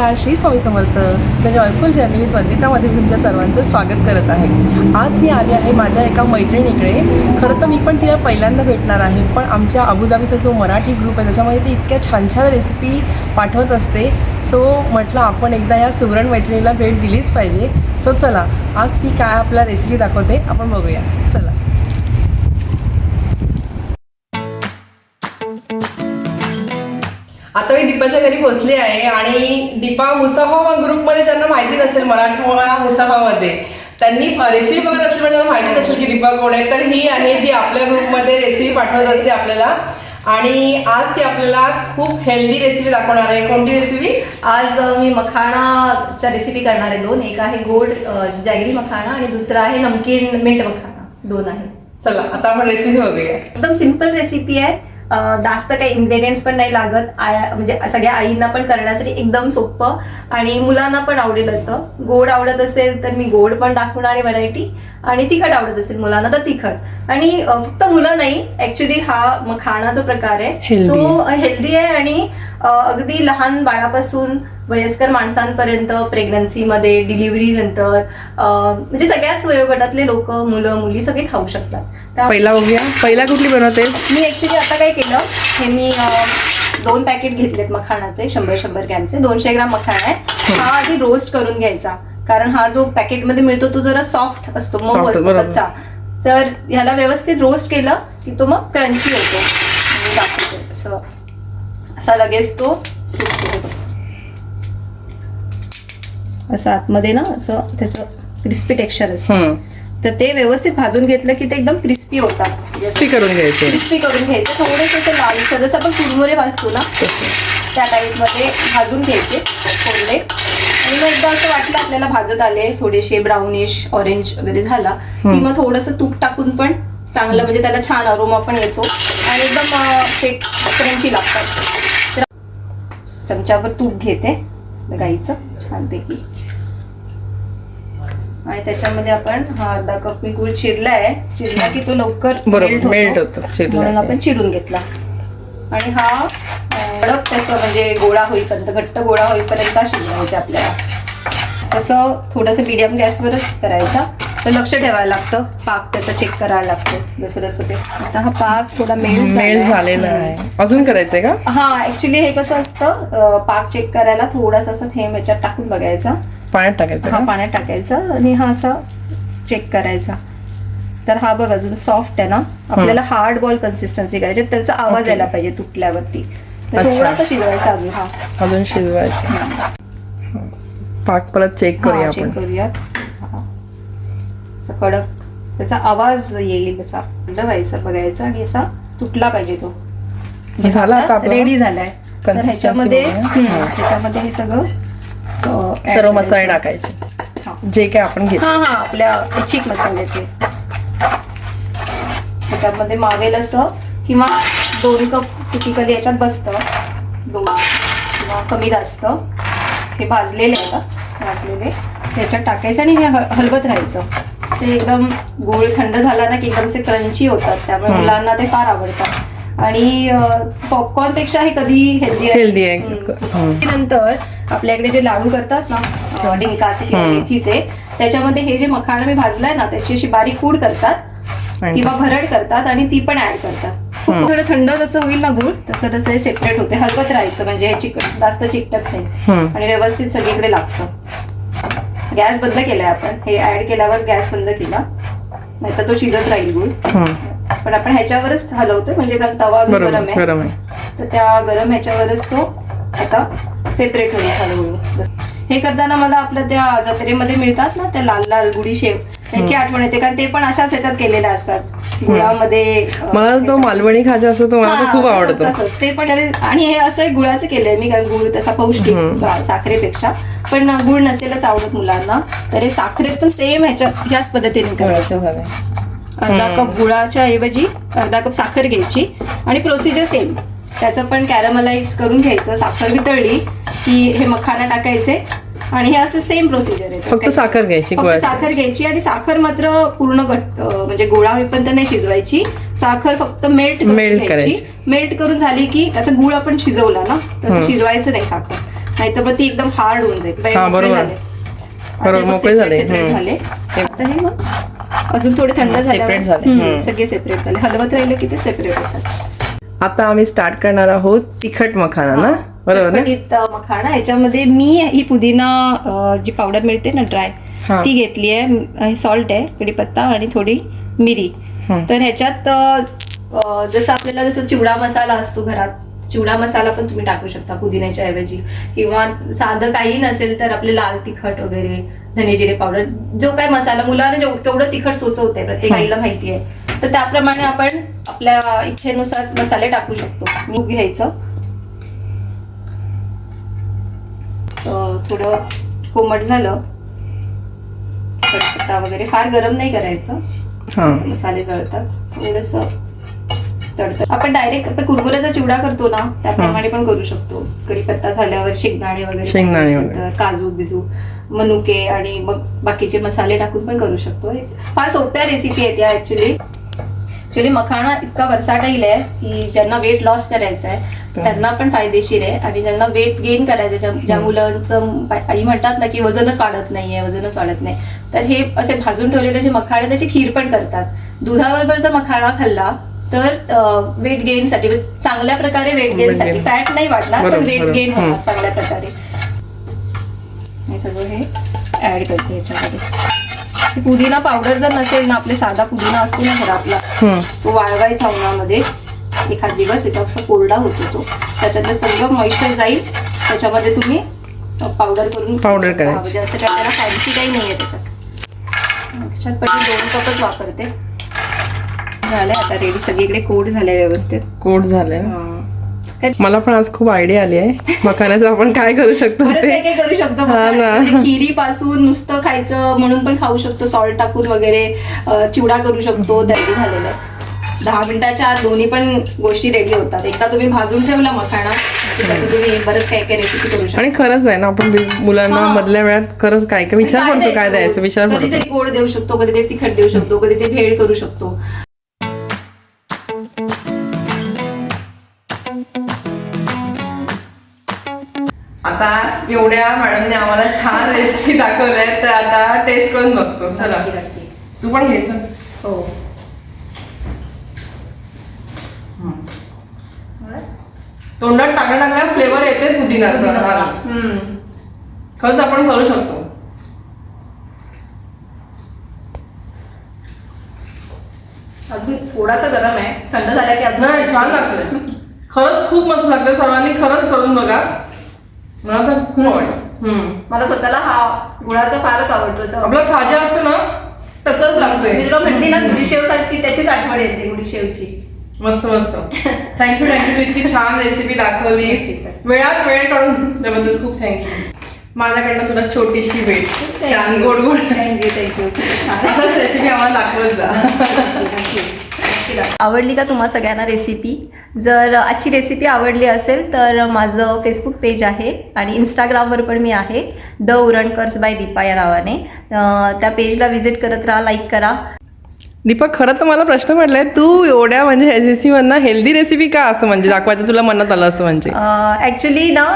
नमस्कार Shri Swami Samarth. The joyful journey with वंदितामध्ये मी तुमच्या सर्वांचं स्वागत करत आहे. आज मी आली आहे माझ्या एका मैत्रिणीकडे. खरं तर मी पण तिला पहिल्यांदा भेटणार आहे पण आमच्या अबुधाबीचा जो मराठी ग्रुप आहे त्याच्यामध्ये ती इतक्या छान छान रेसिपी पाठवत असते. सो म्हटलं आपण एकदा या सुवर्ण मैत्रिणीला भेट दिलीच पाहिजे. सो चला आज ती काय आपला रेसिपी दाखवते आपण बघूया. चला. आता मी दीपाच्या घरी पोहोचली आहे आणि दीपा मुसाफा ग्रुपमध्ये ज्यांना माहिती नसेल मराठमोळा मुसाफामध्ये त्यांनी रेसिपी बघत असेल म्हणजे माहिती नसेल की दीपा कोण आहे तर ही आहे जी आपल्या ग्रुपमध्ये रेसिपी पाठवत असते आपल्याला. आणि आज ती आपल्याला खूप हेल्दी रेसिपी दाखवणार आहे. कोणती रेसिपी आज मी मखाणाच्या रेसिपी करणार आहे दोन. एक आहे गोड जॅगरी मखाणा आणि दुसरा आहे नमकीन मिंट मखाणा. दोन आहे. चला आता आपण रेसिपी बघूया. एकदम सिंपल रेसिपी आहे. जास्त काही इन्ग्रेडियंट्स पण नाही लागत. आया म्हणजे सगळ्या आईंना पण करण्यासाठी एकदम सोपं आणि मुलांना पण आवडेल असतं गोड आवडत असेल तर मी गोड पण दाखवणार आहे व्हरायटी आणि तिखट आवडत असेल मुलांना तर तिखट. आणि फक्त मुलं नाही ऍक्च्युली हा जो प्रकार आहे. तो हेल्दी आहे आणि अगदी लहान बाळापासून वयस्कर माणसांपर्यंत प्रेग्नन्सीमध्ये डिलिव्हरी नंतर म्हणजे सगळ्याच वयोगटातले लोक मुलं मुली सगळे खाऊ शकतात. पहिला बघूया. पहिला कुठली बनवतेस? मी ऍक्च्युली आता काय केलं हे मी दोन पॅकेट घेतलेत मखाणाचे शंभर शंभर ग्रॅमचे. दोनशे ग्राम मखाणा आहे. हा. आधी रोस्ट करून घ्यायचा. कारण हा जो पॅकेटमध्ये मिळतो तो जरा सॉफ्ट असतो मऊ असतो. कच्चा. तर ह्याला व्यवस्थित रोस्ट केलं की तो मग क्रंची होतो. मी दाखवते असं. असा लगेच तो. असं आतमध्ये ना असं त्याचं क्रिस्पी टेक्स्चर असतं. तर ते व्यवस्थित भाजून घेतलं की ते एकदम क्रिस्पी होतात. ती करून घ्यायची. क्रिस्पी करून घ्यायचं. थोडेसे असं लालसर जसं आपण कुरमुरे भाजतो ना त्या टाईपमध्ये भाजून घ्यायचे थोडे. आणि मग एकदा असं वाटलं आपल्याला भाजत आले थोडेसे ब्राउनिश ऑरेंज वगैरे झाला की मग थोडंसं तूप टाकून पण चांगलं म्हणजे त्याला छान अरोमा पण येतो. आणि एकदम ते क्रंची लागतात तर चमच्यावर तूप घेते गाईचं छानपैकी. आणि त्याच्यामध्ये आपण हा अर्धा कप मी गुळ चिरला आहे चिरला की तो लवकर होतो, म्हणून. आपण चिरून घेतला. आणि हा कडक त्याचं म्हणजे गोळा होईपर्यंत घट्ट गोळा होईपर्यंत शिजवायचा आपल्याला. तसं थोडंसं मीडियम गॅसवरच करायचा. तर लक्ष ठेवायला लागतं. पाक त्याचा चेक करायला लागतो. जसं जसं ते आता हा पाक थोडा मेल मेल झालेला आहे. अजून करायचंय का? हा ऍक्च्युली हे कसं असतं पाक चेक करायला थोडासा असं थेंब याच्यात टाकून बघायचा. पाण्यात टाकायचं हा? पाण्यात टाकायचा आणि हा असा चेक करायचा. तर हा बघ अजून सॉफ्ट आहे ना? आपल्याला हार्ड बॉल कन्सिस्टन्सी करायची त्याचा आवाज. यायला पाहिजे तुटल्यावरती. तर. थोडासा शिजवायचा अजून हा. अजून शिजवायचं. पाक परत चेक करूया आपण. करूयात. असं कडक त्याचा आवाज येईल असा हलवायचा बघायचा आणि असा तुटला पाहिजे तो. झाला आता आपला? रेडी झालाय. तर ह्याच्यामध्ये. हम्म, त्याच्यामध्ये हे सगळं सर्व मसाले. टाकायचे. जे काय आपण घेतो. हा हा आपल्या इच्छिक मसाल्याचे त्याच्यामध्ये मावेल असं किंवा दोन कप टिपिकली याच्यात बसतं. दोन किंवा कमी जास्त. हे भाजलेले का भाजलेले. त्याच्यात टाकायचं आणि ह- हलवत राहायचं. ते एकदम गोळ थंड झाला ना की एकदमचे क्रंची होतात त्यामुळे. मुलांना ते फार आवडतात आणि पॉपकॉर्नपेक्षा हे कधी हेल्दी आहे. हम्म. नंतर आपल्याकडे जे लाडू करतात ना डिंकाचे किंवा. मेथीचे त्याच्यामध्ये हे जे मखाणा मी भाजलाय ना त्याची अशी बारीक पूड करतात किंवा भरड करतात आणि ती पण ऍड करतात खूप. थोडं थंड जसं होईल ना गुळ तसं तसं हे सेपरेट होते हलवत राहायचं म्हणजे हे चिकट जास्त चिकटत नाही. आणि व्यवस्थित सगळीकडे लागतं गॅस बंद केलाय आपण. हे ऍड केल्यावर गॅस बंद केला. नाहीतर तो शिजत राहील गुळ. पण आपण ह्याच्यावरच हलवतोय म्हणजे कारण तवा अजून आहे. गरम आहे. तर त्या गरम ह्याच्यावरच तो आता सेपरेट होईल हळूहळू हे करताना मला आपल्या त्या जत्रेमध्ये मिळतात ना त्या लाल लाल गुडी शेव. त्याची आठवण येते कारण ते पण अशाच ह्याच्यात केलेल्या असतात. गुळामध्ये मला तो मालवणी खाजा असतो तो मला तो हा, खूप आवडतो. ते पण आणि हे असं गुळाचं केलंय मी कारण गुळ तसा पौष्टिक साखरेपेक्षा. पण गुळ नसेलच आवडत मुलांना. तर हे साखरेत सेम ह्याच्या ह्याच पद्धतीने करायचं. करायचं. अर्धा. कप गुळाच्या ऐवजी अर्धा कप साखर घ्यायची. आणि प्रोसिजर सेम त्याचं पण कॅरमलाइज करून घ्यायचं. साखर वितळली की हे मखाना टाकायचे. आणि हे असं सेम प्रोसिजर आहे फक्त साखर घ्यायची फक्त साखर घ्यायची आणि साखर मात्र पूर्ण घट अं, म्हणजे गोळा होईपर्यंत नाही शिजवायची साखर फक्त मेल्ट Melt करायची. मेल्ट करून झाली की त्याचा गुळ आपण शिजवला ना तसं. शिजवायचं नाही साखर नाही तर मग ती एकदम हार्ड होऊन जाईल बरोबर. झाले. मोकळे झाले. separate हम्म. झाले आता हे मग अजून थोडे थंड झाले. सगळे सेपरेट झाले हलवत राहिले की ते सेपरेट होतात आता आम्ही स्टार्ट करणार आहोत तिखट मखाना ना? बरोबर ना? मखाना. याच्यामध्ये मी ही पुदिना जी पावडर मिळते ना ड्राय. ती घेतली आहे. सॉल्ट आहे कढीपत्ता आणि थोडी मिरी. तर ह्याच्यात जसं आपल्याला जसं चिवडा मसाला असतो घरात चिवडा मसाला पण तुम्ही टाकू शकता पुदिन्याच्या ऐवजी. किंवा साधं काही नसेल तर आपले लाल तिखट वगैरे धने जिरे पावडर जो काय मसाला मुलांना जेव- केवढं तिखट सोसवते प्रत्येक आईला माहिती आहे. तर त्याप्रमाणे आपण आपल्या इच्छेनुसार मसाले टाकू शकतो. मीठ घ्यायचं. थोडं कोमट झालं. कढीपत्ता वगैरे फार गरम नाही करायचं. मसाले जळतात. थोडस तडतं आपण डायरेक्ट आपण चिवडा करतो ना त्याप्रमाणे पण करू शकतो. कढीपत्ता झाल्यावर शेंगदाणे वगैरे काजू बिजू मनुके आणि मग बाकीचे मसाले टाकून पण करू शकतो. फार सोप्या रेसिपी आहेत या ऍक्च्युली ऍक्च्युली मखाणा इतका वर्साटाईल आहे की ज्यांना वेट लॉस करायचं आहे त्यांना पण फायदेशीर आहे आणि ज्यांना वेट गेन करायचं ज्या ज्या मुलांचं आई म्हणतात ना की वजनच वाढत नाहीये वजनच वाढत नाही तर हे असे भाजून ठेवलेले जे मखाणे त्याची खीर पण करतात दुधाबरोबर जर मखाणा खाल्ला तर वेट गेन साठी म्हणजे चांगल्या प्रकारे वेट गेन साठी. फॅट नाही वाढणार पण वेट. गेन. होणार चांगल्या प्रकारे हे सगळं हे ऍड करते याच्यामध्ये पुदिना पावडर जर नसेल ना आपले साधा पुदिना असतो ना घरातला. तो वाळवायचा उन्हामध्ये. एखाद दिवस एका असा कोरडा होतो तो. त्याच्यातलं सगळं मॉइश्चर जाईल. त्याच्यामध्ये तुम्ही पावडर करून हा, करायची. म्हणजे असं काय त्याला फॅन्सी काही नाहीये त्याच्यात. त्याच्यात पण मी दोन कपच वापरते. झाले आता रेडी सगळीकडे कोड झाले व्यवस्थित. हा. काय- मला पण आज खूप आयडिया आली आहे. मखाण्याचं आपण काय करू शकतो ते? करू शकतो. खिरी पासून नुसतं खायचं म्हणून पण खाऊ शकतो. सॉल्ट टाकून वगैरे चिवडा करू शकतो रेडी झालेलं आहे. दहा मिनिटाच्या आत दोन्ही पण गोष्टी रेडी होतात. एकदा तुम्ही भाजून ठेवला मखाणा तुम्ही बरंच काय काय रेसिपी करू शकता. आणि खरंच आहे ना आपण मुलांना. मधल्या वेळात खरंच काय काय विचार पडतो काय द्यायचं? विचार कधीतरी गोड देऊ शकतो कधीतरी तिखट देऊ शकतो कधीतरी भेळ करू शकतो. आता एवढ्या मॅडमने आम्हाला छान रेसिपी दाखवल्या तर आता टेस्ट करून बघतो. चला. तू पण घ्यायचं हो. तोंडात टाकल्या टाकल्या फ्लेवर येते पुदिनाचा. हम्म. खरंच आपण करू शकतो. अजून थोडासा गरम आहे. थंड झाला की अजून छान लागतंय. खरंच खूप मस्त लागतं सर्वांनी. खरंच करून बघा. मला स्वतःला हा गुळाचा फारच आवडतो. आपला खाजा असतो ना तसंच मी लागतोय तुला म्हणते ना गुडीशेव सारखी त्याचीच आठवण येते गुडीशेवची मस्त मस्त. थँक्यू थँक्यू इतकी छान रेसिपी दाखवली. वेळात वेळ काढून त्याबद्दल खूप थँक्यू माझ्याकडनं तुला छोटीशी भेट. छान गोड गोड. थँक्यू थँक्यू छान अशाच रेसिपी आम्हाला दाखवत जा. आवडली का तुम्हा सगळ्यांना रेसिपी जर आजची रेसिपी आवडली असेल तर माझं फेसबुक पेज आहे आणि इंस्टाग्रामवर पण मी आहे द उरणकर्स बाय दीपा या नावाने. त्या पेजला व्हिजिट करत राहा लाईक करा. दीपक खरं तर मला प्रश्न पडलाय तू एवढ्या म्हणजे रेसिपी मधनं हेल्दी रेसिपी का असं म्हणजे दाखवायचं तुला मनात आलं असं म्हणजे? ॲक्च्युली ना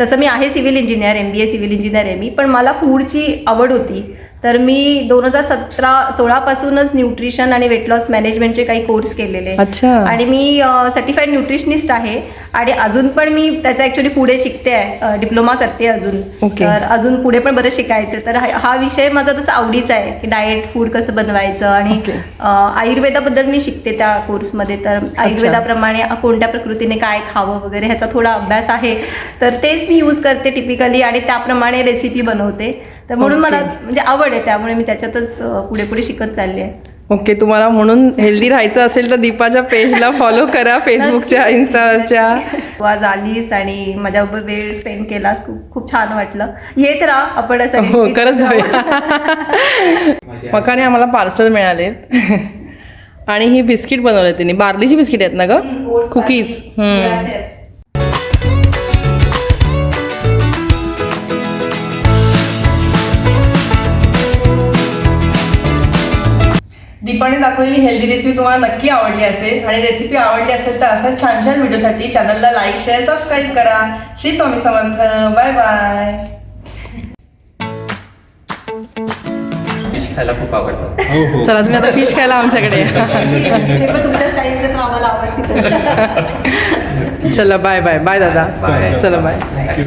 तसं मी आहे civil engineer M B A civil engineer आहे मी पण मला फूडची आवड होती. तर मी दोन हजार सतरा सोळापासूनच न्यूट्रिशन आणि वेट लॉस मॅनेजमेंटचे काही कोर्स केलेले. अच्छा. आणि मी सर्टिफाईड न्यूट्रिशनिस्ट आहे. आणि अजून पण मी त्याचं ॲक्च्युली पुढे शिकते आहे. डिप्लोमा करते अजून. तर अजून पुढे पण बरं शिकायचं तर हा विषय माझा तसा आवडीचा आहे. की डाएट फूड कसं बनवायचं आणि आयुर्वेदाबद्दल मी शिकते त्या कोर्समध्ये तर आयुर्वेदाप्रमाणे कोणत्या प्रकृतीने काय खावं वगैरे ह्याचा थोडा अभ्यास आहे. तर तेच मी यूज करते टिपिकली आणि त्याप्रमाणे रेसिपी बनवते. तर म्हणून. मला म्हणजे आवड आहे त्यामुळे मी त्याच्यातच पुढे पुढे शिकत चालली आहे. ओके तुम्हाला म्हणून हेल्दी राहायचं असेल तर दीपाच्या पेजला फॉलो करा फेसबुकच्या इन्स्टाच्या तू आज आलीस आणि माझ्याबरोबर वेळ स्पेंड केलास खूप खूप छान वाटलं. येत राहा आपण असं हो जाऊया. मकाने आम्हाला पार्सल मिळाले. आणि ही बिस्किट बनवले तिने. बार्लीची बिस्किट आहेत ना ग? कुकीज दाखवलेली हेल्दी रेसिपी तुम्हाला नक्की आवडली असेल. आणि रेसिपी आवडली असेल तर असाच छान छान व्हिडिओसाठी चॅनलला लाईक शेअर सबस्क्राईब करा. Shri Swami Samarth. Bye bye fish खायला खूप आवडतं हो हो. चला तुम्ही आता फिश खायला आमच्याकडे या. ते पण तुमच्या साईडचं तर आम्हाला आवडते चला बाय बाय बाय दादा. चला बाय